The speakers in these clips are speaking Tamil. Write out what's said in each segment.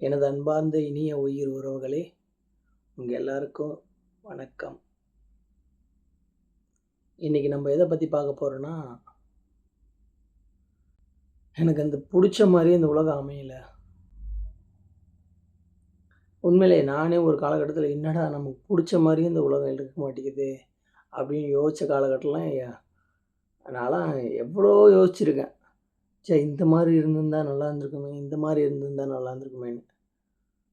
எனது அன்பார்ந்த இனிய உயிர் உறவுகளே உங்கள் எல்லாருக்கும் வணக்கம். இன்றைக்கி நம்ம எதை பற்றி பார்க்க போகிறோன்னா எனக்கு அந்த பிடிச்ச மாதிரி இந்த உலகம் அமையல. உண்மையிலே நானே ஒரு காலகட்டத்தில் என்னடா நமக்கு பிடிச்ச மாதிரி இந்த உலகம் இருக்க மாட்டேங்குது அப்படின்னு யோசித்த காலகட்டம்லாம் நான்லாம் எவ்வளோ யோசிச்சிருக்கேன். சே இந்த மாதிரி இருந்திருந்தா நல்லா இருந்திருக்குமே இந்த மாதிரி இருந்திருந்தா நல்லா இருந்திருக்குமேன்னு.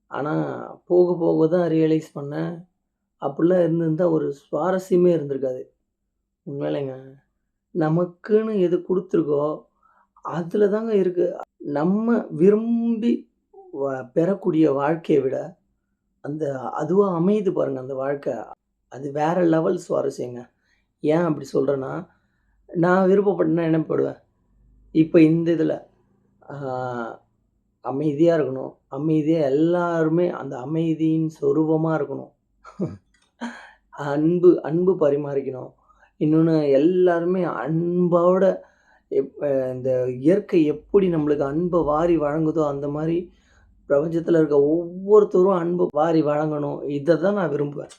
ஆனால் போக போக தான் ரியலைஸ் பண்ணேன். அப்படிலாம் இருந்திருந்தால் ஒரு சுவாரஸ்யமே இருந்திருக்காது. உண்மையிலேங்க. நமக்குன்னு எது கொடுத்துருக்கோ அதில் தாங்க இருக்குது நம்ம விரும்பி வ- பெறக்கூடிய வாழ்க்கையை விட அந்த அதுவாக அமையுது பாருங்கள் அந்த வாழ்க்கை. அது வேற லெவல் சுவாரஸ்யங்க. ஏன் அப்படி சொல்கிறேன்னா நான் விருப்பப்பட்டேன்னா என்ன போடுவேன்? இப்போ இந்த இதில் அமைதியாக இருக்கணும். அமைதியாக எல்லாருமே அந்த அமைதியின் சொரூபமாக இருக்கணும். அன்பு அன்பு பரிமாறிக்கணும். இன்னொன்று எல்லாருமே அன்போட எப் இந்த இயற்கை எப்படி நம்மளுக்கு அன்பை வாரி வழங்குதோ அந்த மாதிரி பிரபஞ்சத்தில் இருக்க ஒவ்வொருத்தரும் அன்பை வாரி வழங்கணும். இதை தான் நான் விரும்புவேன்.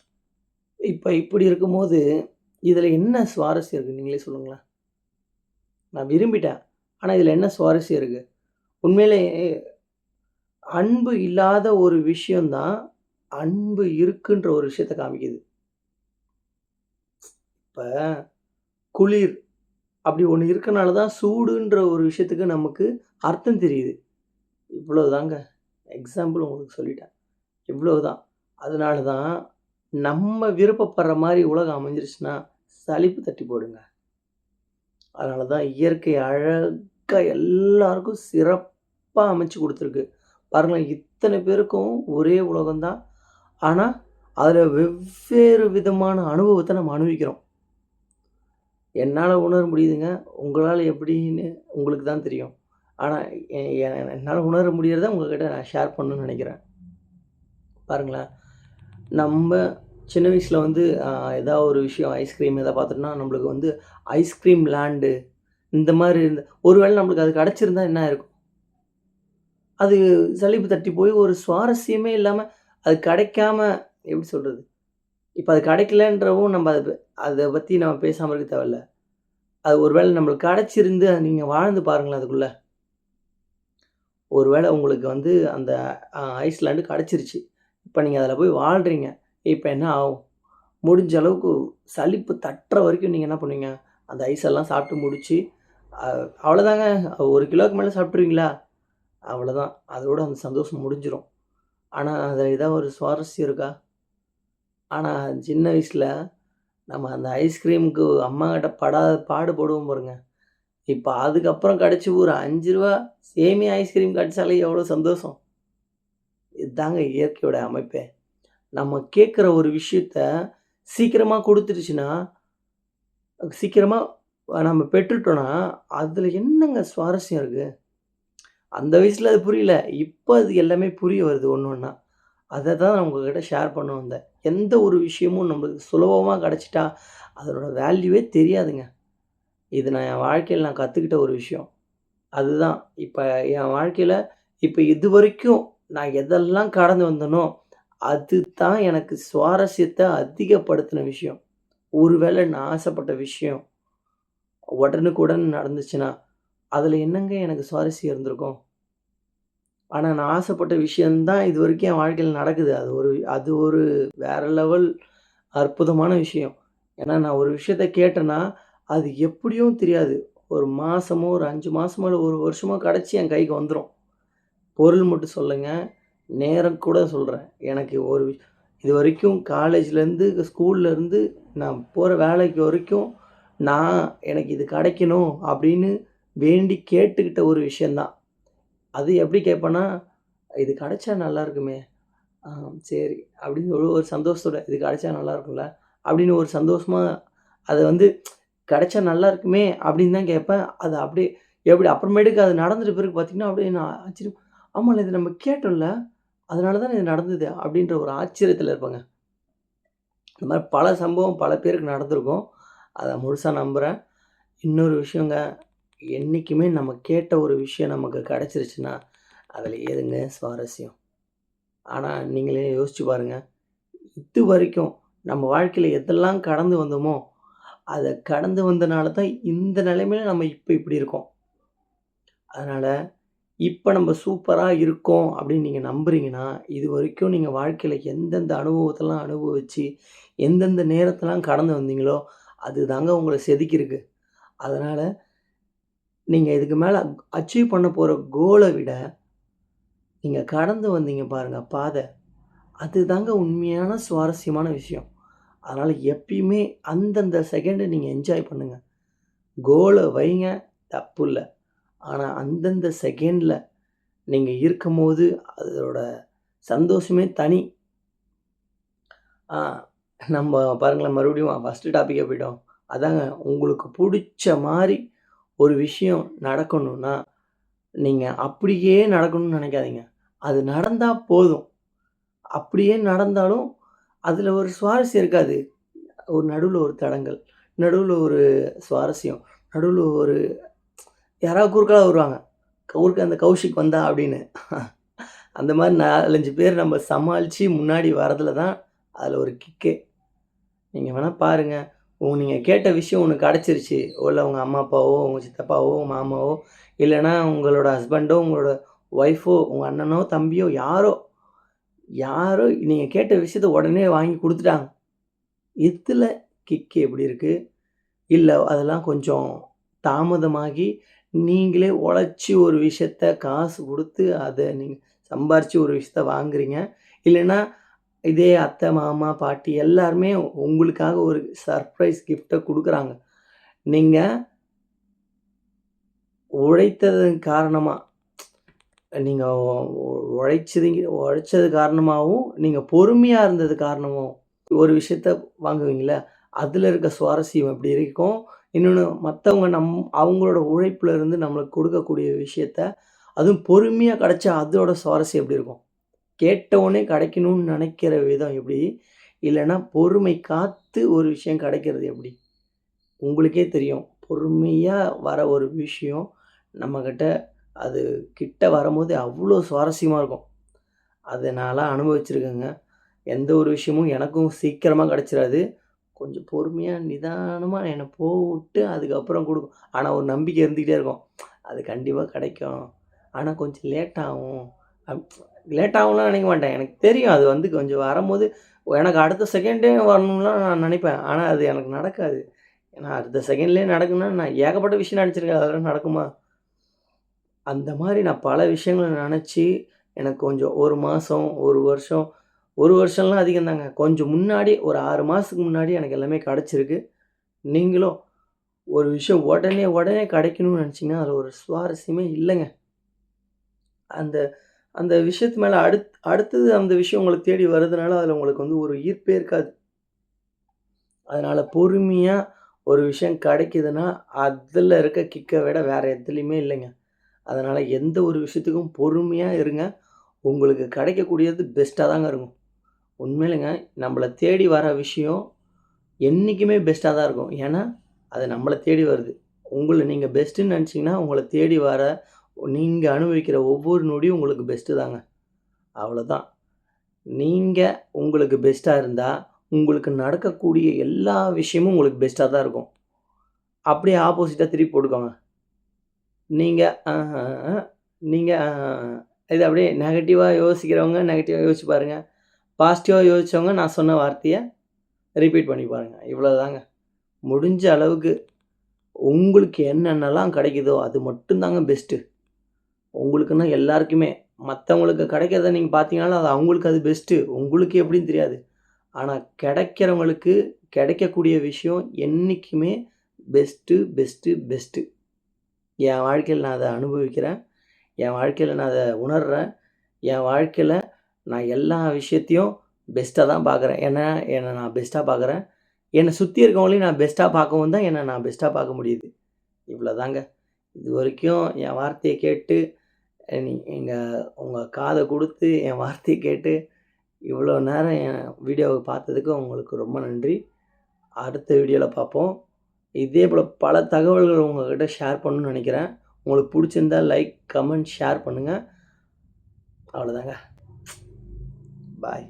இப்போ இப்படி இருக்கும்போது இதில் என்ன சுவாரஸ்யம் இருக்குது நீங்களே சொல்லுங்களேன். நான் விரும்பிட்டேன். ஆனால் இதில் என்ன சுவாரஸ்யம் இருக்குது உண்மையிலே அன்பு இல்லாத ஒரு விஷயந்தான் அன்பு இருக்குன்ற ஒரு விஷயத்தை காமிக்குது. இப்போ குளிர் அப்படி ஒன்று இருக்கனால தான் சூடுன்ற ஒரு விஷயத்துக்கு நமக்கு அர்த்தம் தெரியுது. இவ்வளவுதாங்க. எக்ஸாம்பிள் உங்களுக்கு சொல்லிட்டேன். இவ்வளவுதான். அதனால தான் நம்ம விருப்பப்படுற மாதிரி உலகம் அமைஞ்சிருச்சுன்னா சலிப்பு தட்டி போடுங்க. அதனால தான் இயற்கை அழகாக எல்லாருக்கும் சிறப்பாக அமைச்சு கொடுத்துருக்கு. பாருங்களேன் இத்தனை பேருக்கும் ஒரே உலகம்தான். ஆனால் அதில் வெவ்வேறு விதமான அனுபவத்தை நம்ம அனுபவிக்கிறோம். என்னால் உணர முடியுதுங்க? உங்களால் எப்படின்னு உங்களுக்கு தான் தெரியும். ஆனால் என்னால் உணர முடியறத உங்கள்கிட்ட நான் ஷேர் பண்ணணும்னு நினைக்கிறேன். பாருங்களேன் நம்ம சின்ன வயசில் வந்து ஏதாவது ஒரு விஷயம் ஐஸ்கிரீம் எதாவது பார்த்துட்டோம்னா நம்மளுக்கு வந்து ஐஸ்கிரீம் லேண்டு இந்த மாதிரி இருந்த ஒருவேளை நம்மளுக்கு அது கிடச்சிருந்தா என்ன இருக்கும் அது சலிப்பு தட்டி போய் ஒரு சுவாரஸ்யமே இல்லாமல் அது கிடைக்காம எப்படி சொல்கிறது இப்போ அது கிடைக்கலன்றவும் நம்ம அதை அதை பற்றி நம்ம பேசாமல் இருக்க தேவையில்ல. அது ஒருவேளை நம்மளுக்கு கிடச்சிருந்து நீங்கள் வாழ்ந்து பாருங்களேன் அதுக்குள்ளே. ஒருவேளை உங்களுக்கு வந்து அந்த ஐஸ்லாண்டு கிடச்சிருச்சு. இப்போ நீங்கள் அதில் போய் வாழ்கிறீங்க இப்போ என்ன ஆகும்? முடிஞ்ச அளவுக்கு சலிப்பு தட்டுற வரைக்கும் நீங்கள் என்ன பண்ணுவீங்க? அந்த ஐஸெல்லாம் சாப்பிட்டு முடித்து அவ்வளோதாங்க ஒரு கிலோவுக்கு மேலே சாப்பிட்ருவீங்களா அவ்வளோதான் அதோட அந்த சந்தோஷம் முடிஞ்சிடும் ஆனால் அதில் ஏதாவது ஒரு சுவாரஸ்யம் இருக்கா? ஆனால் சின்ன வயசில் நம்ம அந்த ஐஸ்கிரீமுக்கு அம்மாக்கிட்ட படாத பாடுபடுவோம் பாருங்க. இப்போ அதுக்கப்புறம் கிடச்சி ஒரு அஞ்சு ரூபா சேமி ஐஸ்கிரீம் கிடச்சாலே எவ்வளோ சந்தோஷம். இதுதாங்க இயற்கையோட அமைப்பே. நம்ம கேட்குற ஒரு விஷயத்த சீக்கிரமாக கொடுத்துருச்சுன்னா சீக்கிரமாக நம்ம பெற்றுட்டோன்னா அதில் என்னங்க சுவாரஸ்யம் இருக்குது அந்த வயசில் அது புரியல. இப்போ அது எல்லாமே புரிய வருது ஒன்று ஒன்றா அதை தான் நான் உங்ககிட்ட ஷேர் பண்ண வந்தேன். எந்த ஒரு விஷயமும் நம்மளுக்கு சுலபமாக கிடச்சிட்டா அதனோட வேல்யூவே தெரியாதுங்க. இது நான் என் வாழ்க்கையில் நான் கற்றுக்கிட்ட ஒரு விஷயம். அதுதான். இப்போ என் வாழ்க்கையில் இப்போ இது வரைக்கும் நான் எதெல்லாம் கடந்து வந்தனோ அதுதான் எனக்கு சுவாரஸ்யத்தை அதிகப்படுத்தின விஷயம். ஒருவேளை நான் ஆசைப்பட்ட விஷயம் உடனுக்குடன் நடந்துச்சுன்னா அதில் என்னங்க எனக்கு சுவாரஸ்யம் இருந்திருக்கும்? ஆனால் நான் ஆசைப்பட்ட விஷயந்தான் இது வரைக்கும் என் வாழ்க்கையில் நடக்குது. அது ஒரு அது ஒரு வேற லெவல் அற்புதமான விஷயம். ஏன்னா நான் ஒரு விஷயத்த கேட்டேன்னா அது எப்படியும் தெரியாது. ஒரு மாதமோ ஒரு அஞ்சு மாதமோ இல்லை ஒரு வருஷமோ கிடச்சி என் கைக்கு வந்துடும் பொருள் மட்டும் சொல்லுங்கள் நேரம் கூட சொல்கிறேன் எனக்கு ஒரு இது வரைக்கும் காலேஜ்லேருந்து ஸ்கூல்லேருந்து நான் போகிற வேலைக்கு வரைக்கும் நான் எனக்கு இது கிடைக்கணும் அப்படின்னு வேண்டி கேட்டுக்கிட்ட ஒரு விஷயந்தான். அது எப்படி கேட்பேன்னா இது கிடைச்சா நல்லா இருக்குமே. சரி அப்படின்னு ஒரு ஒரு சந்தோஷத்தோட இது கிடைச்சா நல்லா இருக்கும்ல அப்படின்னு ஒரு சந்தோஷமாக அதை வந்து கிடைச்சா நல்லா இருக்குமே அப்படின்னு தான் கேட்பேன். அது அப்படியே எப்படி அப்புறமேட்டுக்கு அது நடந்துட்டு பிறகு பார்த்தீங்கன்னா அப்படியே நான் ஆச்சரியம் ஆமாம்ல இது நம்ம கேட்டோம்ல அதனால தான் இது நடந்தது அப்படின்ற ஒரு ஆச்சரியத்தில் இருப்பாங்க. இந்த மாதிரி பல சம்பவம் பல பேருக்கு நடந்திருக்கும். அதை முழுசாக நம்புகிறேன் இன்னொரு விஷயங்க என்றைக்குமே நம்ம கேட்ட ஒரு விஷயம் நமக்கு கிடச்சிருச்சுன்னா அதில் ஏதுங்க சுவாரஸ்யம்? ஆனால் நீங்களே யோசிச்சு இது வரைக்கும் நம்ம வாழ்க்கையில் எதெல்லாம் கடந்து வந்தோமோ, அதை கடந்து வந்தனால தான் இந்த நிலைமையில நம்ம இப்போ இப்படி இருக்கோம். அதனால் இப்போ நம்ம சூப்பராக இருக்கோம் அப்படின்னு நீங்கள் நம்புறீங்கன்னா, இதுவரைக்கும் நீங்கள் வாழ்க்கையில் எந்தெந்த அனுபவத்தெல்லாம் அனுபவித்து எந்தெந்த நேரத்தெல்லாம் கடந்து வந்தீங்களோ, அதுதாங்க உங்களை செதுக்கியிருக்கு. அதனால் நீங்கள் இதுக்கு மேலே அச்சீவ் பண்ண போகிற கோலை விட, நீங்கள் கடந்து வந்தீங்க பாருங்கள் பாதை அது அதுதாங்க உண்மையான சுவாரஸ்யமான விஷயம். அதனால் எப்பயுமே அந்தந்த செகண்டை நீங்கள் என்ஜாய் பண்ணுங்கள் கோலை வைங்க, அப்பில்லை ஆனால் அந்தந்த செகண்ட்ல நீங்கள் இருக்கும்போது, அதோட சந்தோஷமே தனி. நம்ம பாருங்களேன் மறுபடியும் ஃபர்ஸ்ட்டு டாப்பிக்கே போயிட்டோம். அதாங்க உங்களுக்கு பிடிச்ச மாதிரி ஒரு விஷயம் நடக்கணும்னா, நீங்கள் அப்படியே நடக்கணும்னு நினைக்காதீங்க அது நடந்தால் போதும். அப்படியே நடந்தாலும், அதில் ஒரு சுவாரஸ்யம் இருக்காது. ஒரு நடுவில் ஒரு தடங்கள் நடுவில் ஒரு சுவாரஸ்யம், நடுவில் ஒரு யாராவது குறுக்கால வருவாங்க. ஊருக்கு அந்த கௌஷிக் வந்தா அப்படின்னு. அந்த மாதிரி நாலஞ்சு பேர் நம்ம சமாளித்து முன்னாடி வரதில் தான் அதில் ஒரு கிக்கே. நீங்கள் வேணால் பாருங்கள் உ நீங்கள் கேட்ட விஷயம் உனக்கு கிடச்சிருச்சு இல்லை உங்கள் அம்மா, அப்பாவோ, உங்கள் சித்தப்பாவோ, உங்கள் மாமாவோ, இல்லைன்னா உங்களோட ஹஸ்பண்டோ, உங்களோட ஒய்ஃபோ, உங்கள் அண்ணனோ, தம்பியோ யாரோ, யாரோ நீங்கள் கேட்ட விஷயத்த உடனே வாங்கி கொடுத்துட்டாங்க. இதில் கிக்கு எப்படி இருக்குது இல்லை அதெல்லாம் கொஞ்சம் தாமதமாகி, நீங்களே உழைச்சி ஒரு விஷயத்த காசு கொடுத்து அதை நீங்கள் சம்பாரித்து ஒரு விஷயத்த வாங்குறீங்க. இல்லைன்னா இதே அத்தை, மாமா, பாட்டி எல்லாருமே உங்களுக்காக ஒரு சர்ப்ரைஸ் கிஃப்டை கொடுக்குறாங்க நீங்கள் உழைத்ததன் காரணமாக நீங்கள் உழைச்சதுங்க உழைச்சது காரணமாகவும் நீங்கள் பொறுமையாக இருந்தது காரணமும் ஒரு விஷயத்த வாங்குவீங்களே அதில் இருக்க சுவாரஸ்யம் எப்படி இருக்கும்? இன்னொன்று மற்றவங்க நம் அவங்களோட உழைப்பில் இருந்து நம்மளுக்கு கொடுக்கக்கூடிய விஷயத்த, அதுவும் பொறுமையாக கிடச்சா அதோட சுவாரஸ்யம் எப்படி இருக்கும்? கேட்டவுடனே கிடைக்கணும்னு நினைக்கிற விதம் எப்படி? இல்லைன்னா பொறுமை காத்து ஒரு விஷயம் கிடைக்கிறது எப்படி? உங்களுக்கே தெரியும். பொறுமையாக வர ஒரு விஷயம், நம்மக்கிட்ட அது கிட்ட வரும்போது அவ்வளோ சுவாரஸ்யமாக இருக்கும். அதை நான்லாம் அனுபவிச்சிருக்கேங்க. எந்த ஒரு விஷயமும் எனக்கும் சீக்கிரமாக கிடச்சிடாது கொஞ்சம் பொறுமையாக நிதானமாக என்னை போட்டு அதுக்கப்புறம் கொடுக்கும் ஆனால் ஒரு நம்பிக்கை இருந்துக்கிட்டே இருக்கும். அது கண்டிப்பாக கிடைக்கும் ஆனால் கொஞ்சம் லேட் ஆகும். லேட் ஆகும்லாம் நினைக்க மாட்டேன். எனக்கு தெரியும் அது வந்து கொஞ்சம் வரும்போது எனக்கு அடுத்த செகண்டே வரணும்லாம் நான் நினைப்பேன் ஆனால் அது எனக்கு நடக்காது. ஏன்னா, அடுத்த செகண்ட்லேயே நடக்குன்னா நான் ஏகப்பட்ட விஷயம் நினச்சிருக்கேன் அதெல்லாம் நடக்குமா? அந்த மாதிரி நான் பல விஷயங்களை நினச்சி எனக்கு கொஞ்சம் ஒரு மாதம் ஒரு வருஷம் ஒரு வருஷம்லாம் அதிகம் தாங்க. கொஞ்சம் முன்னாடி ஒரு ஆறு மாதத்துக்கு முன்னாடி எனக்கு எல்லாமே கிடச்சிருக்கு நீங்களும் ஒரு விஷயம் உடனே, உடனே கிடைக்கணும்னு நினச்சிங்கன்னா அதில் ஒரு சுவாரஸ்யமே இல்லைங்க அந்த அந்த விஷயத்து மேலே அடுத் அடுத்தது அந்த விஷயம் உங்களை தேடி வர்றதுனால அதில் உங்களுக்கு வந்து ஒரு ஈர்ப்பே இருக்காது. அதனால் பொறுமையாக ஒரு விஷயம் கிடைக்கிதுன்னா அதில் இருக்க கிக்கை விட வேறு எதுலேயுமே இல்லைங்க. அதனால் எந்த ஒரு விஷயத்துக்கும் பொறுமையாக இருங்க. உங்களுக்கு கிடைக்கக்கூடியது பெஸ்ட்டாக தாங்க இருக்கும். உண்மையிலங்க நம்மளை தேடி வர விஷயம் என்றைக்குமே பெஸ்ட்டாக தான் இருக்கும். ஏன்னா, அது நம்மளை தேடி வருது. உங்களை நீங்கள் பெஸ்ட்டுன்னு நினச்சிங்கன்னா உங்களை தேடி வர நீங்கள் அனுபவிக்கிற ஒவ்வொரு நொடியும் உங்களுக்கு பெஸ்ட்டு தாங்க. அவ்வளோதான். நீங்கள் உங்களுக்கு பெஸ்ட்டாக இருந்தால் உங்களுக்கு நடக்கக்கூடிய எல்லா விஷயமும் உங்களுக்கு பெஸ்ட்டாக தான் இருக்கும். அப்படியே ஆப்போசிட்டாக திருப்பி போட்டுக்கோங்க. நீங்கள் நீங்கள் இது அப்படியே நெகட்டிவாக யோசிக்கிறவங்க நெகட்டிவாக யோசிச்சு பாருங்கள் பாசிட்டிவாக யோசிச்சவங்க நான் சொன்ன வார்த்தையை ரிப்பீட் பண்ணி பாருங்கள் இவ்வளோதாங்க. முடிஞ்ச அளவுக்கு உங்களுக்கு என்னென்னலாம் கிடைக்குதோ அது மட்டும் தாங்க பெஸ்ட்டு. உங்களுக்குன்னா எல்லாருக்குமே. மற்றவங்களுக்கு கிடைக்கிறத நீங்கள் பார்த்தீங்கனாலும், அது அவங்களுக்கு அது பெஸ்ட்டு. உங்களுக்கு எப்படின்னு தெரியாது. ஆனால் கிடைக்கிறவங்களுக்கு கிடைக்கக்கூடிய விஷயம் என்னைக்குமே பெஸ்ட்டு, பெஸ்ட்டு, பெஸ்ட்டு. என் வாழ்க்கையில் நான் அதை அனுபவிக்கிறேன். என் வாழ்க்கையில் நான் அதை உணர்கிறேன் என் வாழ்க்கையில் நான் எல்லா விஷயத்தையும் பெஸ்ட்டாக தான் பார்க்குறேன். ஏன்னா, என்னை நான் பெஸ்ட்டாக பார்க்குறேன். என்னை சுற்றி இருக்கவங்களையும் நான் பெஸ்ட்டாக பார்க்கவும் தான் என்னை நான் பெஸ்ட்டாக பார்க்க முடியுது. இவ்வளோதாங்க. இதுவரைக்கும் என் வார்த்தையை கேட்டு, நீ எங்கள் உங்கள் காதை கொடுத்து என் வார்த்தையை கேட்டு, இவ்வளோ நேரம் என் வீடியோவை பார்த்ததுக்கு உங்களுக்கு ரொம்ப நன்றி. அடுத்த வீடியோவில் பார்ப்போம். இதே போல் பல தகவல்கள் உங்கள்கிட்ட ஷேர் பண்ணணும்னு நினைக்கிறேன் உங்களுக்கு பிடிச்சிருந்தா லைக், கமெண்ட், ஷேர் பண்ணுங்கள் அவ்வளோதாங்க. பாய்.